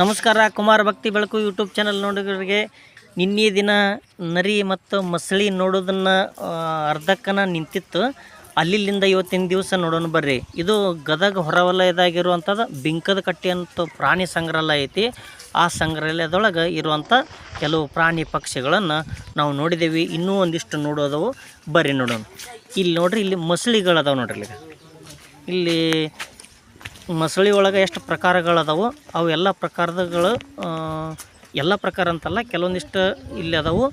ನಮಸ್ಕಾರ, ಕುಮಾರ್ ಭಕ್ತಿ ಬೆಳಕು ಯೂಟ್ಯೂಬ್ ಚಾನಲ್ ನೋಡೋರಿಗೆ ನಿನ್ನೆ ದಿನ ನರಿ ಮತ್ತು ಮಸಳಿ ನೋಡೋದನ್ನು ಅರ್ಧಕ್ಕನ ನಿಂತಿತ್ತು. ಅಲ್ಲಿಲ್ಲಿಂದ ಇವತ್ತಿನ ದಿವಸ ನೋಡೋಣ ಬರ್ರಿ. ಇದು ಗದಗ ಹೊರವಲಯದಾಗಿರುವಂಥದ್ದು ಬಿಂಕದ ಕಟ್ಟಿ ಅಂತ ಪ್ರಾಣಿ ಸಂಗ್ರಹಾಲಯ ಐತಿ. ಆ ಸಂಗ್ರಹಾಲಯದೊಳಗೆ ಇರುವಂಥ ಕೆಲವು ಪ್ರಾಣಿ ಪಕ್ಷಿಗಳನ್ನು ನಾವು ನೋಡಿದ್ದೇವೆ ಇನ್ನೂ ಒಂದಿಷ್ಟು ನೋಡೋದವು. ಬರ್ರಿ ನೋಡೋಣ. ಇಲ್ಲಿ ನೋಡ್ರಿ, ಇಲ್ಲಿ ಮಸಳಿಗಳದಾವೆ ನೋಡ್ರಿ ಇಲ್ಲಿ ಇಲ್ಲಿ ಮೊಸಳಿ ಒಳಗೆ ಎಷ್ಟು ಪ್ರಕಾರಗಳದಾವು ಅವು ಎಲ್ಲ ಪ್ರಕಾರದಗಳು ಎಲ್ಲ ಪ್ರಕಾರ ಅಂತಲ್ಲ ಕೆಲವೊಂದಿಷ್ಟು ಇಲ್ಲಿ ಅದಾವು.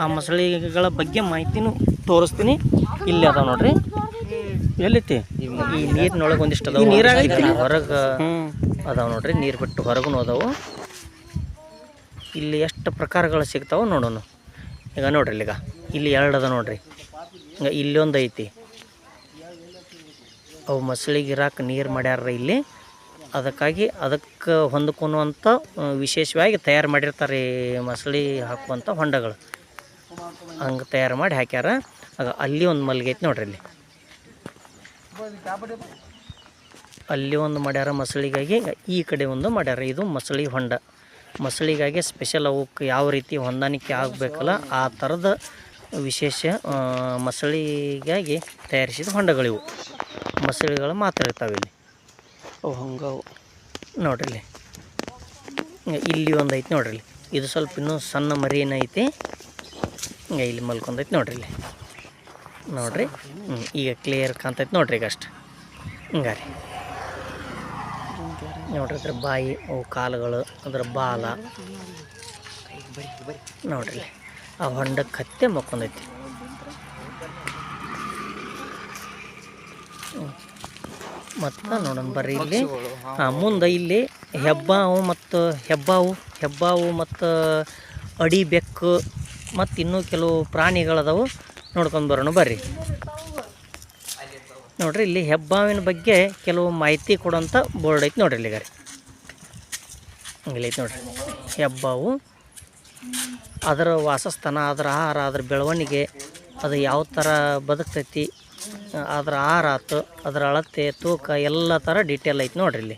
ಆ ಮೊಸಳಿಗಳ ಬಗ್ಗೆ ಮಾಹಿತಿನೂ ತೋರಿಸ್ತೀನಿ. ಇಲ್ಲಿ ಅದಾವ ನೋಡ್ರಿ. ಎಲ್ಲೈತಿ ಈ ನೀರಿನೊಳಗೆ ಒಂದಿಷ್ಟು ಅದಾವ. ನೀರಾಗೈತಿ ಹೊರಗೆ ಅದಾವ ನೋಡ್ರಿ ನೀರು ಬಿಟ್ಟು ಹೊರಗೂ ಅದಾವು. ಇಲ್ಲಿ ಎಷ್ಟು ಪ್ರಕಾರಗಳು ಸಿಗ್ತಾವೆ ನೋಡೋಣ. ಈಗ ನೋಡ್ರಿ ಇಲ್ಲಿಗ. ಈಗ ಇಲ್ಲಿ ಎರಡು ಅದ ನೋಡ್ರಿ. ಈಗ ಇಲ್ಲೊಂದು ಐತಿ. ಅವು ಮೊಸಳಿಗೆ ಇರಾಕ ನೀರು ಮಾಡ್ಯಾರ ಇಲ್ಲಿ. ಅದಕ್ಕಾಗಿ ಅದಕ್ಕೆ ಹೊಂದ್ಕೊಳುವಂಥ ವಿಶೇಷವಾಗಿ ತಯಾರು ಮಾಡಿರ್ತಾರೆ ಮಸಳಿ ಹಾಕುವಂಥ ಹೊಂಡಗಳು. ಹಂಗೆ ತಯಾರು ಮಾಡಿ ಹಾಕ್ಯಾರ. ಆಗ ಅಲ್ಲಿ ಒಂದು ಮಲ್ಗೆ ಐತೆ ನೋಡ್ರಿ ಇಲ್ಲಿ. ಅಲ್ಲಿ ಒಂದು ಮಾಡ್ಯಾರ ಮಸಳಿಗಾಗಿ ಈ ಕಡೆ ಒಂದು ಮಾಡ್ಯಾರ. ಇದು ಮಸಳಿ ಹೊಂಡ. ಮಸಳಿಗಾಗಿ ಸ್ಪೆಷಲ್ ಅವಕ್ಕೆ ಯಾವ ರೀತಿ ಹೊಂದಾಣಿಕೆ ಆಗಬೇಕಲ್ಲ ಆ ಥರದ ವಿಶೇಷ ಮಸಳಿಗಾಗಿ ತಯಾರಿಸಿದ ಹೊಂಡಗಳಿವು. ಮಸಳಿಗಳು ಮಾತ್ರ ಇರ್ತಾವೆ ಇಲ್ಲಿ. ಅವು ಹಂಗವು. ನೋಡ್ರಿ ಇಲ್ಲಿ ಒಂದು ಐತಿ ನೋಡ್ರಿ ಇದು ಸ್ವಲ್ಪ ಇನ್ನೂ ಸಣ್ಣ ಮರಿ ಏನೈತಿ ಹಿಂಗೆ ಇಲ್ಲಿ ಮಲ್ಕೊಂಡೈತಿ ನೋಡ್ರಿ. ಇಲ್ಲಿ ನೋಡ್ರಿ ಈಗ ಕ್ಲಿಯರ್ ಕಾಣ್ತೈತಿ ನೋಡ್ರಿ ಈಗ ಅಷ್ಟು. ಹಿಂಗಾರಿ. ನೋಡ್ರಿ ಅದ್ರ ಬಾಯಿ, ಅವು ಕಾಲುಗಳು, ಅದ್ರ ಬಾಲ. ನೋಡ್ರಿಲ್ಲಿ. ಆ ಹೊಂಡಕ್ಕೆ ಹತ್ತೆ ಮಕ್ಕೊಂದೈತಿ. ಮತ್ತು ನೋಡೋಣ ಬರ್ರಿ ಇಲ್ಲಿ. ಹಾಂ. ಮುಂದೆ ಇಲ್ಲಿ ಹೆಬ್ಬಾವು ಮತ್ತು ಹೆಬ್ಬಾವು ಹೆಬ್ಬಾವು ಮತ್ತು ಅಡಿ ಬೆಕ್ಕು ಮತ್ತು ಇನ್ನೂ ಕೆಲವು ಪ್ರಾಣಿಗಳದಾವು ನೋಡ್ಕೊಂಡು ಬರೋಣ ಬರ್ರಿ. ನೋಡ್ರಿ ಇಲ್ಲಿ ಹೆಬ್ಬಾವಿನ ಬಗ್ಗೆ ಕೆಲವು ಮಾಹಿತಿ ಕೊಡೋಂಥ ಬೋರ್ಡ್ ಐತಿ ನೋಡ್ರಿ ಇಲ್ಲಿ ಗಾರಿ ಇಲ್ಲಿ ಐತಿ ನೋಡ್ರಿ. ಹೆಬ್ಬಾವು ಅದರ ವಾಸಸ್ಥಾನ ಅದರ ಆಹಾರ ಅದರ ಬೆಳವಣಿಗೆ ಅದು ಯಾವ ಥರ ಬದುಕ್ತೈತಿ ಅದ್ರ ಆಹಾರ ಆತು, ಅದರ ಅಳತೆ, ತೂಕ ಎಲ್ಲ ಥರ ಡೀಟೇಲ್ ಐತಿ ನೋಡ್ರಿ ಇಲ್ಲಿ.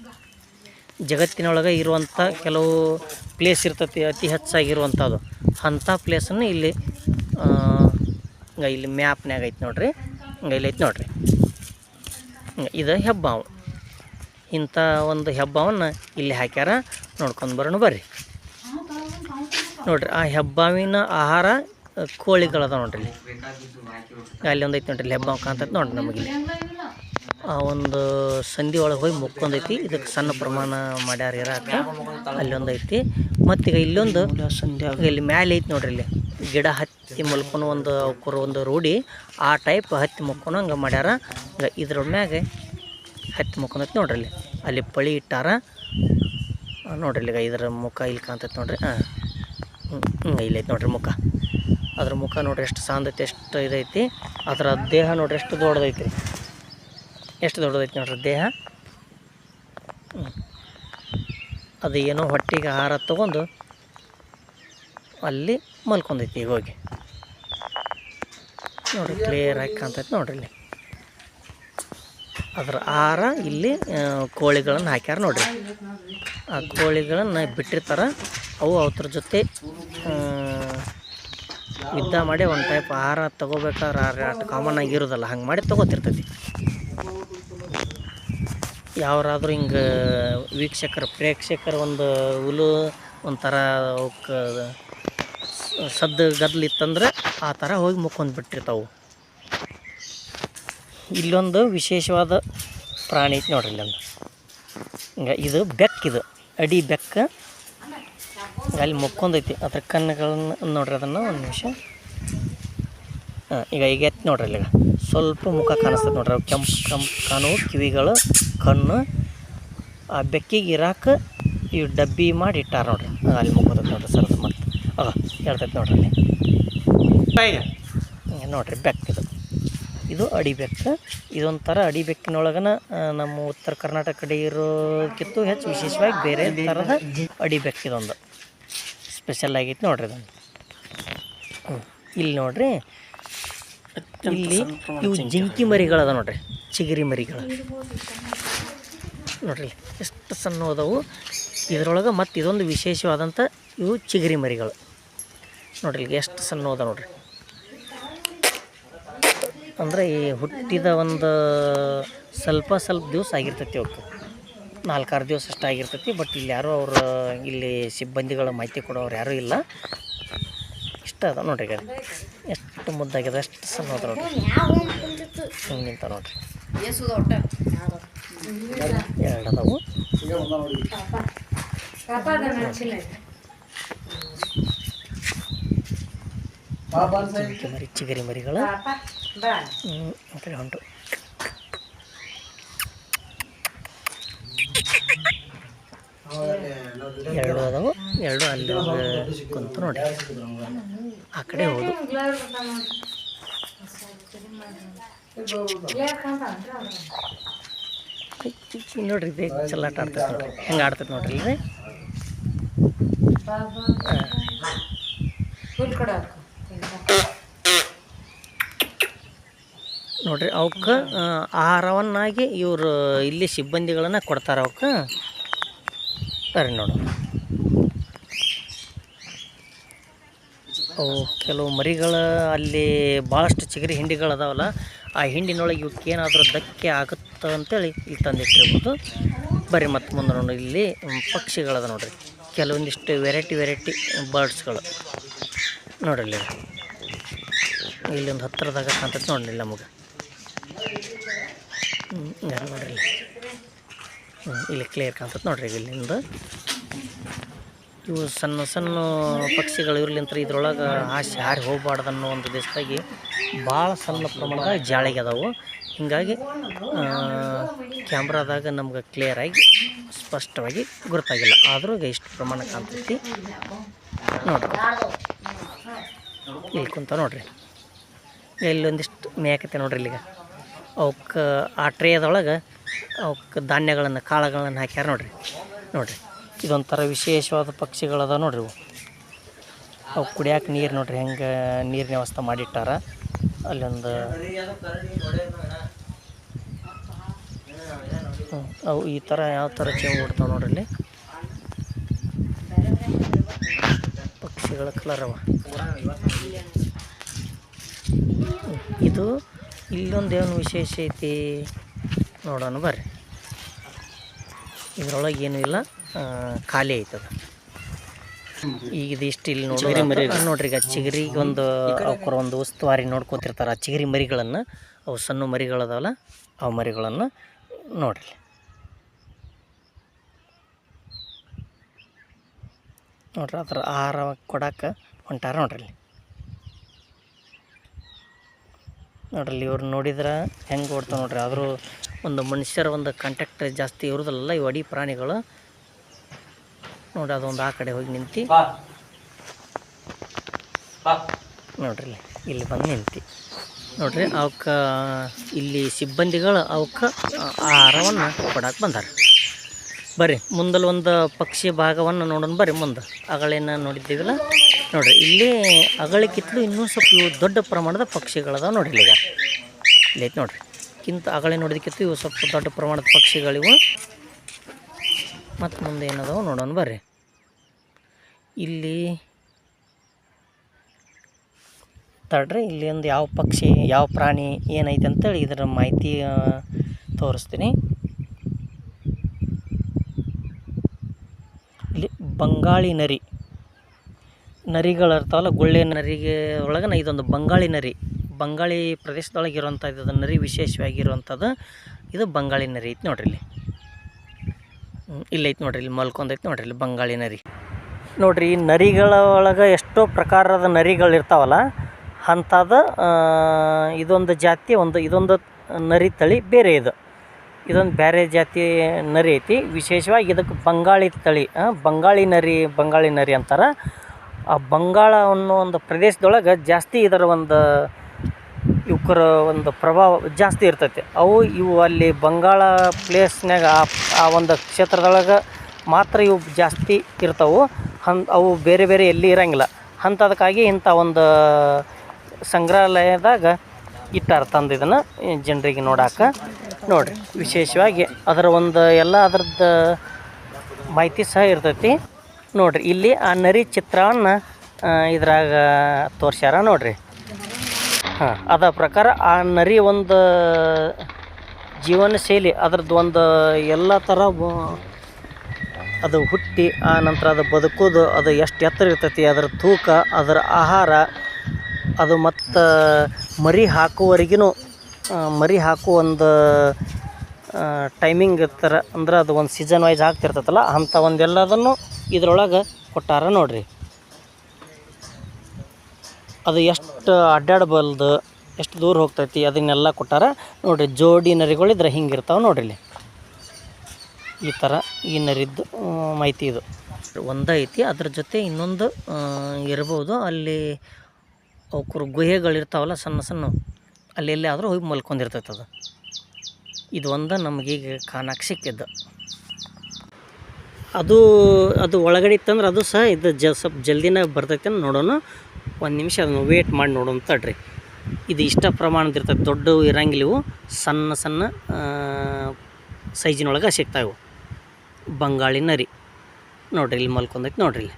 ಜಗತ್ತಿನೊಳಗೆ ಇರುವಂಥ ಕೆಲವು ಪ್ಲೇಸ್ ಇರ್ತತಿ, ಅತಿ ಹೆಚ್ಚಾಗಿರುವಂಥದ್ದು ಅಂಥ ಪ್ಲೇಸನ್ನು ಇಲ್ಲಿ ಇಲ್ಲಿ ಮ್ಯಾಪ್ನಾಗ ಐತಿ ನೋಡ್ರಿ. ಇಲ್ಲಿ ಐತಿ ನೋಡ್ರಿ. ಇದು ಹೆಬ್ಬಾವು. ಇಂಥ ಒಂದು ಹೆಬ್ಬಾವನ್ನು ಇಲ್ಲಿ ಹಾಕ್ಯಾರ, ನೋಡ್ಕೊಂಡು ಬರೋಣ ಬರ್ರಿ. ನೋಡ್ರಿ, ಆ ಹೆಬ್ಬಾವಿನ ಆಹಾರ ಕೋಳಿಗಳದ ನೋಡ್ರಿ ಅಲ್ಲಿ ಒಂದು ಐತಿ ನೋಡ್ರಿ ಹೆಬ್ಬ ಕಾಂತ ನೋಡ್ರಿ ನಮಗೆ ಆ ಒಂದು ಸಂಧಿ ಒಳಗೆ ಹೋಗಿ ಮುಕ್ಕೊಂದೈತಿ ಇದಕ್ಕೆ ಸಣ್ಣ ಪ್ರಮಾಣ ಮಾಡ್ಯಾರ ಇರಾಕ. ಅಲ್ಲಿ ಒಂದು ಐತಿ. ಮತ್ತೀಗ ಇಲ್ಲೊಂದು ಇಲ್ಲಿ ಮ್ಯಾಲೆ ಐತಿ ನೋಡ್ರಿ ಇಲ್ಲಿ. ಗಿಡ ಹತ್ತಿ ಮಲ್ಕೊಂಡು ಒಂದು ಅವಕ್ಕರ ಒಂದು ರೂಢಿ. ಆ ಟೈಪ್ ಹತ್ತಿ ಮುಕ್ಕೊಂಡು ಹಂಗೆ ಮಾಡ್ಯಾರ. ಇದ್ರ ಮ್ಯಾಗೆ ಹತ್ತಿ ಮುಕ್ಕೊಂದೈತಿ ನೋಡ್ರಿ ಇಲ್ಲಿ. ಅಲ್ಲಿ ಪಳಿ ಇಟ್ಟಾರ. ನೋಡ್ರಿ ಇಲ್ಲಿ ಈಗ ಇದ್ರ ಮುಖ ಇಲ್ಲಿ ಕಾಣ್ತೈತೆ ನೋಡ್ರಿ. ಹಾಂ ಹ್ಞೂ ಇಲ್ಲಿ ಐತಿ ನೋಡ್ರಿ ಮುಖ. ಅದ್ರ ಮುಖ ನೋಡ್ರಿ ಎಷ್ಟು ಸಾಂದೈತಿ ಎಷ್ಟು ಇದೈತಿ. ಅದರ ದೇಹ ನೋಡ್ರಿ ಎಷ್ಟು ದೊಡ್ಡದೈತಿ. ಎಷ್ಟು ದೊಡ್ಡದೈತಿ ನೋಡ್ರಿ ದೇಹ. ಅದು ಏನೋ ಹೊಟ್ಟಿಗೆ ಆಹಾರ ತಗೊಂಡು ಅಲ್ಲಿ ಮಲ್ಕೊಂಡೈತಿ ಈಗ ಹೋಗಿ. ನೋಡ್ರಿ ಕ್ಲಿಯರ್ ಆಗಿ ಕಾಣ್ತೈತಿ ನೋಡ್ರಿ ಇಲ್ಲಿ. ಅದರ ಆಹಾರ ಇಲ್ಲಿ ಕೋಳಿಗಳನ್ನು ಹಾಕ್ಯಾರ ನೋಡ್ರಿ. ಆ ಕೋಳಿಗಳನ್ನು ಬಿಟ್ಟಿರ್ತಾರೆ. ಅವು ಅವ್ರ ಜೊತೆ ಯುದ್ಧ ಮಾಡಿ ಒಂದು ಟೈಪ್ ಆಹಾರ ತೊಗೋಬೇಕಾದ್ರೆ ಅಷ್ಟು ಕಾಮನ್ ಆಗಿರೋದಲ್ಲ ಹಂಗೆ ಮಾಡಿ ತೊಗೋತಿರ್ತೈತಿ. ಯಾರಾದರೂ ಹಿಂಗೆ ವೀಕ್ಷಕರು, ಪ್ರೇಕ್ಷಕರ ಒಂದು ಹುಲು ಒಂಥರ ಅವಕ್ಕೆ ಸದ್ದು ಗದ್ಲು ಇತ್ತಂದ್ರೆ ಆ ಥರ ಹೋಗಿ ಮುಕ್ಕೊಂಡು ಬಿಟ್ಟಿರ್ತಾವೆ. ಇಲ್ಲೊಂದು ವಿಶೇಷವಾದ ಪ್ರಾಣಿ ಐತಿ ನೋಡ್ರಿ ಇಲ್ಲೊಂದು. ಹಿಂಗೆ ಇದು ಬೆಕ್ಕಿದು ಅಡಿ ಬೆಕ್ಕ ಅಲ್ಲಿ ಮುಕ್ಕೊಂದೈತಿ ಅದ್ರ ಕಣ್ಣುಗಳನ್ನ ನೋಡ್ರಿ ಅದನ್ನು ಒಂದು ನಿಮಿಷ. ಈಗ ಈಗ ಎತ್ತು ನೋಡ್ರಿ ಅಲ್ಲಿಗ. ಸ್ವಲ್ಪ ಮುಖ ಕಾಣಿಸ್ತದೆ ನೋಡ್ರಿ. ಅವು ಕೆಂಪು ಕೆಂಪು ಕಾಣುವು ಕಿವಿಗಳು, ಕಣ್ಣು, ಆ ಬೆಕ್ಕಿಗೆ ಇರಾಕ ಈ ಡಬ್ಬಿ ಮಾಡಿ ಇಟ್ಟಾರ ನೋಡ್ರಿ. ಅಲ್ಲಿ ಮುಕ್ಕೋತೈತೆ ನೋಡ್ರಿ ಸರ್ ಮತ್ತೆ. ಆಗ ಹೇಳ್ತೈತೆ ನೋಡ್ರಿ ಅಲ್ಲಿ. ನೋಡ್ರಿ ಬೆಕ್ಕಿದು ಇದು. ಅಡಿ ಬೆಕ್ಕು. ಇದೊಂಥರ ಅಡಿ ಬೆಕ್ಕಿನೊಳಗನ ನಮ್ಮ ಉತ್ತರ ಕರ್ನಾಟಕ ಕಡೆ ಇರೋಕ್ಕಿಂತ ಹೆಚ್ಚು ವಿಶೇಷವಾಗಿ ಬೇರೆ ಥರದ ಅಡಿ ಬೆಕ್ಕಿದೊಂದು ಸ್ಪೆಷಲ್ ಆಗೈತಿ ನೋಡ್ರಿ ಅದನ್ನು. ಇಲ್ಲಿ ನೋಡ್ರಿ. ಇಲ್ಲಿ ಇವು ಜಿಂಕಿ ಮರಿಗಳದ ನೋಡ್ರಿ ಚಿಗರಿ ಮರಿಗಳು. ನೋಡ್ರಿ ಎಷ್ಟು ಸಣ್ಣ ಅದಾವು ಇದರೊಳಗೆ ಮತ್ತು ಇದೊಂದು ವಿಶೇಷವಾದಂಥ ಇವು ಚಿಗರಿ ಮರಿಗಳು. ನೋಡ್ರಿ ಇಲ್ಲಿ ಎಷ್ಟು ಸಣ್ಣ ಅದ ನೋಡ್ರಿ. ಅಂದರೆ ಈ ಹುಟ್ಟಿದ ಒಂದು ಸ್ವಲ್ಪ ಸ್ವಲ್ಪ ದಿವಸ ಆಗಿರ್ತೈತಿ ಅವಕ್ಕೆ. ನಾಲ್ಕಾರು ದಿವಸ ಅಷ್ಟು ಆಗಿರ್ತೈತಿ ಬಟ್ ಇಲ್ಲಿ ಯಾರೂ ಅವ್ರು, ಇಲ್ಲಿ ಸಿಬ್ಬಂದಿಗಳ ಮಾಹಿತಿ ಕೊಡೋರು ಯಾರೂ ಇಲ್ಲ. ಇಷ್ಟ ಅದ ನೋಡ್ರಿ ಈಗ. ಎಷ್ಟು ಮುದ್ದಾಗಿದೆ, ಎಷ್ಟು ಸಣ್ಣ ಹೋದ ನೋಡ್ರಿ. ಹಿಂಗೆ ನಿಂತ ನೋಡ್ರಿ. ಎರಡು ಅದಾವು. ಮರಿ, ಚಿಗರಿ ಮರಿಗಳು. ಹೊಂಟು. ಎರಡು ಅದಾವು ಎರಡು ಅಲ್ಲಿ ಕುಂತು ನೋಡಿ. ಆ ಕಡೆ ಹೋದು ನೋಡ್ರಿ, ಇದೆ ಚಲ್ಲಾಟ ಆಡ್ತೈತೆ ನೋಡ್ರಿ. ಹೆಂಗೆ ಆಡ್ತೈತೆ ನೋಡ್ರಿ ಇಲ್ಲಿ ನೋಡ್ರಿ, ಅವಕ್ಕೆ ಆಹಾರವನ್ನಾಗಿ ಇವರು ಇಲ್ಲಿ ಸಿಬ್ಬಂದಿಗಳನ್ನು ಕೊಡ್ತಾರೆ ಅವಕ್ಕೆ. ಸರಿ ನೋಡು. ಅವು ಕೆಲವು ಮರಿಗಳ ಅಲ್ಲಿ ಭಾಳಷ್ಟು ಚಿಗರಿ ಹಿಂಡಿಗಳು ಅದಾವಲ್ಲ, ಆ ಹಿಂಡಿನೊಳಗೆ ಇವಕ್ಕೆ ಏನಾದರೂ ಧಕ್ಕೆ ಆಗುತ್ತೆ ಅಂತೇಳಿ ಇಲ್ಲಿ ತಂದಿಟ್ಟಿರ್ಬೋದು. ಬರ್ರಿ ಮತ್ತೆ ಮುಂದೆ ನೋಡಿ, ಇಲ್ಲಿ ಪಕ್ಷಿಗಳದ ನೋಡ್ರಿ. ಕೆಲವೊಂದಿಷ್ಟು ವೆರೈಟಿ ವೆರೈಟಿ ಬರ್ಡ್ಸ್ಗಳು ನೋಡ್ರಿ ಇಲ್ಲಿ. ಇಲ್ಲಿ ಒಂದು ಹತ್ತಿರದಾಗ ಕಾಣ್ತೈತೆ ನೋಡಿರಿ ನಮಗೆ. ನೋಡ್ರಿ ಇಲ್ಲಿ ಕ್ಲಿಯರ್ ಕಾಣ್ತದೆ ನೋಡ್ರಿ ಇಲ್ಲಿಂದ. ಇವು ಸಣ್ಣ ಸಣ್ಣ ಪಕ್ಷಿಗಳು ಇರ್ಲಿಂತ್ರ ಇದ್ರೊಳಗೆ ಆಸೆ ಹಾರಿ ಹೋಗ್ಬಾರ್ದು ಅನ್ನೋ ಒಂದು ದೇಶದಾಗಿ ಭಾಳ ಸಣ್ಣ ಪ್ರಮಾಣದಾಗ ಜಾಳಿಗೆ ಅದಾವು. ಹೀಗಾಗಿ ಕ್ಯಾಮ್ರಾದಾಗ ನಮ್ಗೆ ಕ್ಲಿಯರಾಗಿ ಸ್ಪಷ್ಟವಾಗಿ ಗುರುತಾಗಿಲ್ಲ. ಆದರೂ ಇಷ್ಟು ಪ್ರಮಾಣ ಕಾಣ್ತೈತಿ. ನೋಡ್ರಿ. ಇಲ್ಲಿ ಕುಂತ ನೋಡ್ರಿ. ಇಲ್ಲೊಂದಿಷ್ಟು ಮೇಕತ್ತೆ ನೋಡ್ರಿ ಇಲ್ಲಿಗೆ. ಅವಕ್ಕೆ ಆ ಟ್ರೇದೊಳಗೆ ಅವಕ್ಕೆ ಧಾನ್ಯಗಳನ್ನು, ಕಾಳುಗಳನ್ನು ಹಾಕ್ಯಾರ ನೋಡಿರಿ. ನೋಡಿರಿ, ಇದೊಂಥರ ವಿಶೇಷವಾದ ಪಕ್ಷಿಗಳದ ನೋಡ್ರಿ ಇವು. ಅವು ಕುಡಿಯಾಕೆ ನೀರು ನೋಡ್ರಿ, ಹೆಂಗೆ ನೀರಿನ ವ್ಯವಸ್ಥೆ ಮಾಡಿಟ್ಟಾರ. ಅಲ್ಲೊಂದು ಅವು ಈ ಥರ ಯಾವ ಥರ ಚೇಂಜ್ ಬಿಡ್ತಾವೆ ನೋಡ್ರಿ ಇಲ್ಲಿ. ಪಕ್ಷಿಗಳ ಕಲರ್ ಅವ. ಇದು ಇಲ್ಲೊಂದು ಏನು ವಿಶೇಷ ಐತಿ? ನೋಡೋಣ ಬರ್ರಿ. ಇದ್ರೊಳಗೆ ಏನೂ ಇಲ್ಲ ಆ, ಖಾಲಿ ಐತದ. ಈಗ ಇದಿಷ್ಟು ಇಲ್ಲಿ ನೋಡಿ ನೋಡ್ರಿ ಈಗ ಚಿಗರಿಗೆ ಒಂದು ಅವ್ಕರ ಒಂದು ಉಸ್ತುವಾರಿ ನೋಡ್ಕೊತಿರ್ತಾರೆ. ಆ ಚಿಗರಿ ಮರಿಗಳನ್ನು ಅವು ಸಣ್ಣ ಮರಿಗಳದಾವಲ್ಲ ಅವು ಮರಿಗಳನ್ನು ನೋಡ್ರಿ. ನೋಡ್ರಿ ಅದ್ರ ಆಹಾರ ಕೊಡಕ್ಕೆ ಹೊಂಟಾರ ನೋಡ್ರಿ ನೋಡ್ರಿ ಇವ್ರು ನೋಡಿದ್ರೆ ಹೆಂಗೆ ಓಡ್ತಾವೆ ನೋಡ್ರಿ. ಆದರೂ ಒಂದು ಮನುಷ್ಯರ ಒಂದು ಕಾಂಟ್ಯಾಕ್ಟ್ ಜಾಸ್ತಿ ಇರೋದಲ್ಲ ಈ ಅಡಿ ಪ್ರಾಣಿಗಳು. ನೋಡಿ ಅದೊಂದು ಆ ಕಡೆ ಹೋಗಿ ನಿಂತು. ನೋಡ್ರಿ ಇಲ್ಲಿ ಬಂದು ನಿಂತು. ನೋಡ್ರಿ ಅವಕ್ಕೆ ಇಲ್ಲಿ ಸಿಬ್ಬಂದಿಗಳು ಅವಕ್ಕೆ ಆಹಾರವನ್ನು ಕೊಡಕ್ಕೆ ಬಂದಾರ. ಬರ್ರಿ ಮುಂದಲ್ಲಿ ಒಂದು ಪಕ್ಷಿ ಭಾಗವನ್ನು ನೋಡೋಣ ಬರ್ರಿ ಮುಂದೆ. ಅಗಳೇನ ನೋಡಿದ್ದೀವಲ್ಲ? ನೋಡ್ರಿ ಇಲ್ಲಿ ಅಗಳಿಕ್ಕಿತ್ತು ಇನ್ನೂ ಸ್ವಲ್ಪ ದೊಡ್ಡ ಪ್ರಮಾಣದ ಪಕ್ಷಿಗಳದಾವ ನೋಡ್ರಿ ಈಗ ಇಲ್ಲಿ ಐತೆ ನೋಡ್ರಿ. ಕಿಂತ ಆಗಲೇ ನೋಡಿದಕ್ಕಿತ್ತು ಇವು ಸ್ವಲ್ಪ ದೊಡ್ಡ ಪ್ರಮಾಣದ ಪಕ್ಷಿಗಳಿವು. ಮತ್ತು ಮುಂದೆ ಏನದವು ನೋಡೋಣ ಬರ್ರಿ. ಇಲ್ಲಿ ತಡ್ರಿ, ಇಲ್ಲಿ ಒಂದು ಯಾವ ಪಕ್ಷಿ, ಯಾವ ಪ್ರಾಣಿ ಏನೈತೆ ಅಂತೇಳಿ ಇದರ ಮಾಹಿತಿ ತೋರಿಸ್ತೀನಿ. ಇಲ್ಲಿ ಬಂಗಾಳಿ ನರಿ. ನರಿಗಳು ಇರ್ತಾವಲ್ಲ ಗುಳ್ಳೆ ನರಿಗೆ ಒಳಗೆ ಇದೊಂದು ಬಂಗಾಳಿ ನರಿ. ಬಂಗಾಳಿ ಪ್ರದೇಶದೊಳಗೆ ಇರುವಂಥದ್ದು ಇದು ನರಿ ವಿಶೇಷವಾಗಿರುವಂಥದ್ದು, ಇದು ಬಂಗಾಳಿ ನರಿ ಐತಿ ನೋಡ್ರಿ ಇಲ್ಲಿ. ಇಲ್ಲೈತಿ ನೋಡ್ರಿ, ಇಲ್ಲಿ ಮಲ್ಕೊಂಡೈತಿ ನೋಡ್ರಿ, ಇಲ್ಲಿ ಬಂಗಾಳಿ ನರಿ. ನೋಡ್ರಿ, ಈ ನರಿಗಳ ಒಳಗೆ ಎಷ್ಟೋ ಪ್ರಕಾರದ ನರಿಗಳು ಇರ್ತಾವಲ್ಲ, ಅಂಥದ್ದು ಇದೊಂದು ಜಾತಿ, ಒಂದು, ಇದೊಂದು ನರಿ ತಳಿ ಬೇರೆ ಇದು. ಇದೊಂದು ಬೇರೆ ಜಾತಿ ನರಿ ಐತಿ. ವಿಶೇಷವಾಗಿ ಇದಕ್ಕೆ ಬಂಗಾಳಿ ತಳಿ ಬಂಗಾಳಿ ನರಿ ಬಂಗಾಳಿ ನರಿ ಅಂತಾರೆ. ಆ ಬಂಗಾಳ ಅನ್ನೋ ಒಂದು ಪ್ರದೇಶದೊಳಗೆ ಜಾಸ್ತಿ ಇದರ ಒಂದು ಇವಕ್ಕರ ಒಂದು ಪ್ರಭಾವ ಜಾಸ್ತಿ ಇರ್ತೈತಿ. ಅವು ಇವು ಅಲ್ಲಿ ಬಂಗಾಳ ಪ್ಲೇಸ್ನಾಗ ಆ ಆ ಒಂದು ಕ್ಷೇತ್ರದೊಳಗೆ ಮಾತ್ರ ಇವು ಜಾಸ್ತಿ ಇರ್ತಾವೆ. ಹನ್ ಅವು ಬೇರೆ ಬೇರೆ ಎಲ್ಲಿ ಇರೋಂಗಿಲ್ಲ. ಅಂಥದಕ್ಕಾಗಿ ಇಂಥ ಒಂದು ಸಂಗ್ರಹಾಲಯದಾಗ ಇಟ್ಟಾರ ತಂದು ಇದನ್ನು ಜನರಿಗೆ ನೋಡಾಕ. ನೋಡಿರಿ, ವಿಶೇಷವಾಗಿ ಅದರ ಒಂದು ಎಲ್ಲ ಅದರದ್ದು ಮಾಹಿತಿ ಸಹ ಇರ್ತೈತಿ. ನೋಡಿರಿ, ಇಲ್ಲಿ ಆ ನರಿ ಚಿತ್ರವನ್ನು ಇದ್ರಾಗ ತೋರ್ಸ್ಯಾರ ನೋಡ್ರಿ. ಹಾಂ. ಅದ ಪ್ರಕಾರ ಆ ನರಿ ಒಂದು ಜೀವನ ಶೈಲಿ, ಅದ್ರದ್ದು ಒಂದು ಎಲ್ಲ ಥರ ಅದು ಹುಟ್ಟಿ, ಆ ನಂತರ ಅದು ಬದುಕೋದು, ಅದು ಎಷ್ಟು ಎತ್ತರ ಇರ್ತೈತಿ, ಅದರ ತೂಕ, ಅದರ ಆಹಾರ, ಅದು ಮತ್ತು ಮರಿ ಹಾಕುವವರೆಗೂ ಮರಿ ಹಾಕುವ ಒಂದು ಟೈಮಿಂಗ್ ಇರ್ತಾರೆ, ಅಂದ್ರೆ ಅದು ಒಂದು ಸೀಸನ್ ವೈಸ್ ಆಗ್ತಿರ್ತೈತಲ್ಲ ಅಂಥ ಒಂದೆಲ್ಲದನ್ನು ಇದರೊಳಗೆ ಕೊಟ್ಟಾರ ನೋಡ್ರಿ. ಅದು ಎಷ್ಟು ಅಡ್ಡಾಡಬಲ್ದು, ಎಷ್ಟು ದೂರ ಹೋಗ್ತೈತಿ, ಅದನ್ನೆಲ್ಲ ಕೊಟ್ಟಾರ. ನೋಡಿರಿ, ಜೋಡಿ ನರಿಗಳು ಇದ್ರೆ ಹಿಂಗೆ ಇರ್ತಾವೆ ನೋಡ್ರಿ ಈ ಥರ ಈ ನರಿದ್ದು ಮಾಹಿತಿ ಇದು. ಒಂದು ಐತಿ, ಅದ್ರ ಜೊತೆ ಇನ್ನೊಂದು ಇರ್ಬೋದು. ಅಲ್ಲಿ ಅವಕ್ರ ಗುಹೆಗಳಿರ್ತಾವಲ್ಲ, ಸಣ್ಣ ಸಣ್ಣ, ಅಲ್ಲಿ ಆದರೂ ಹೋಗಿ ಮಲ್ಕೊಂಡಿರ್ತೈತೆ ಅದು. ಇದು ಒಂದು ನಮಗೀಗ ಕಾಣಕ್ಕೆ ಸಿಕ್ಕಿದ್ದು ಅದು ಅದು ಒಳಗಡೆ ಇತ್ತಂದ್ರೆ ಅದು ಸಹ ಇದು ಜ, ಸ್ವಲ್ಪ ಜಲ್ದಿನಾಗ ಬರ್ತೈತೆ ನೋಡೋಣ. ಒಂದು ನಿಮಿಷ ಅದನ್ನು ವೇಟ್ ಮಾಡಿ ನೋಡೋಣ ತಡ್ರಿ ಇದು ಇಷ್ಟ ಪ್ರಮಾಣದ ಇರ್ತದೆ ದೊಡ್ಡವು ಇರಂಗಿಲ್ಲ ಇವು, ಸಣ್ಣ ಸಣ್ಣ ಸೈಜಿನೊಳಗೆ ಸಿಗ್ತಾವೆ ಬಂಗಾಳಿ ನರಿ. ನೋಡ್ರಿ, ಇಲ್ಲಿ ಮಲ್ಕೊಂಡೈತೆ ನೋಡ್ರಿ ಇಲ್ಲಿ.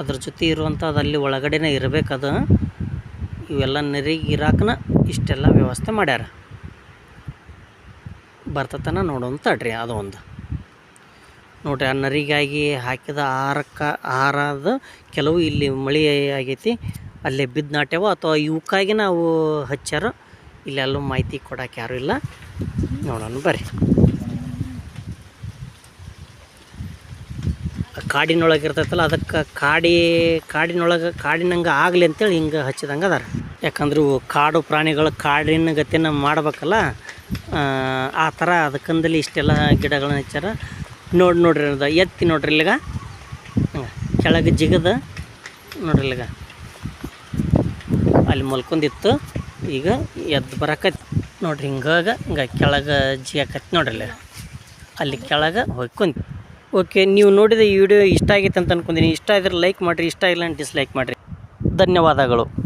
ಅದ್ರ ಜೊತೆ ಇರುವಂಥದ್ದು ಅಲ್ಲಿ ಒಳಗಡೆನೇ ಇರಬೇಕದು ಇವೆಲ್ಲ ನರಿಗೆ ಇರಾಕನ ಇಷ್ಟೆಲ್ಲ ವ್ಯವಸ್ಥೆ ಮಾಡ್ಯಾರ. ಬರ್ತತನ ನೋಡೋಣ ತಡ್ರಿ ಅದು ಒಂದು. ನೋಡ್ರಿ, ಆ ನರಿಗಾಗಿ ಹಾಕಿದ ಆಹಾರಕ್ಕೆ, ಆಹಾರದ ಕೆಲವು ಇಲ್ಲಿ ಮಳೆ ಆಗೈತಿ, ಅಲ್ಲೇ ಬಿದ್ದು ನಾಟ್ಯವ, ಅಥವಾ ಇವಕ್ಕಾಗಿ ನಾವು ಹಚ್ಚಾರ ಇಲ್ಲೆಲ್ಲೂ ಮಾಹಿತಿ ಕೊಡೋಕೆ ಯಾರೂ ಇಲ್ಲ. ನೋಡೋಣ, ಬರ್ರಿ. ಕಾಡಿನೊಳಗೆ ಇರ್ತೈತಲ್ಲ, ಅದಕ್ಕೆ ಕಾಡಿ, ಕಾಡಿನೊಳಗೆ, ಕಾಡಿನಂಗೆ ಆಗಲಿ ಅಂತೇಳಿ ಹಿಂಗೆ ಹಚ್ಚಿದಂಗೆ ಅದಾರ. ಯಾಕಂದ್ರೆ ಕಾಡು ಪ್ರಾಣಿಗಳು ಕಾಡಿನ ಗತಿನ ಮಾಡ್ಬೇಕಲ್ಲ, ಆ ಥರ ಅದಕ್ಕಂದಲ್ಲಿ ಇಷ್ಟೆಲ್ಲ ಗಿಡಗಳನ್ನ ಹಚ್ಚಾರ ನೋಡಿ ನೋಡ್ರಿ ಅದು ಎತ್ತಿ ನೋಡ್ರಿ ಇಲ್ಲಿಗ. ಕೆಳಗೆ ಜಿಗದ, ನೋಡ್ರಿ ಇಲ್ಲಿಗ. ಅಲ್ಲಿ ಮಲ್ಕೊಂಡಿತ್ತು ಈಗ ಎದ್ದು ಬರಕತ್. ನೋಡ್ರಿ ಹಿಂಗಾಗ, ಹಿಂಗೆ ಕೆಳಗೆ ಜಿಗಾಕತ್ತಿ ನೋಡ್ರಿ ಇಲ್ಲಿ. ಅಲ್ಲಿ ಕೆಳಗೆ ಹೋಗ್ಕೊಂತ ಓಕೆ, ನೀವು ನೋಡಿದ ಈ ವಿಡಿಯೋ ಇಷ್ಟ ಆಗೈತೆ ಅಂತ ಅನ್ಕೊಂಡಿನಿ. ಇಷ್ಟ ಆದರೆ ಲೈಕ್ ಮಾಡಿರಿ, ಇಷ್ಟ ಇಲ್ಲ ಡಿಸ್ಲೈಕ್ ಮಾಡಿರಿ. ಧನ್ಯವಾದಗಳು.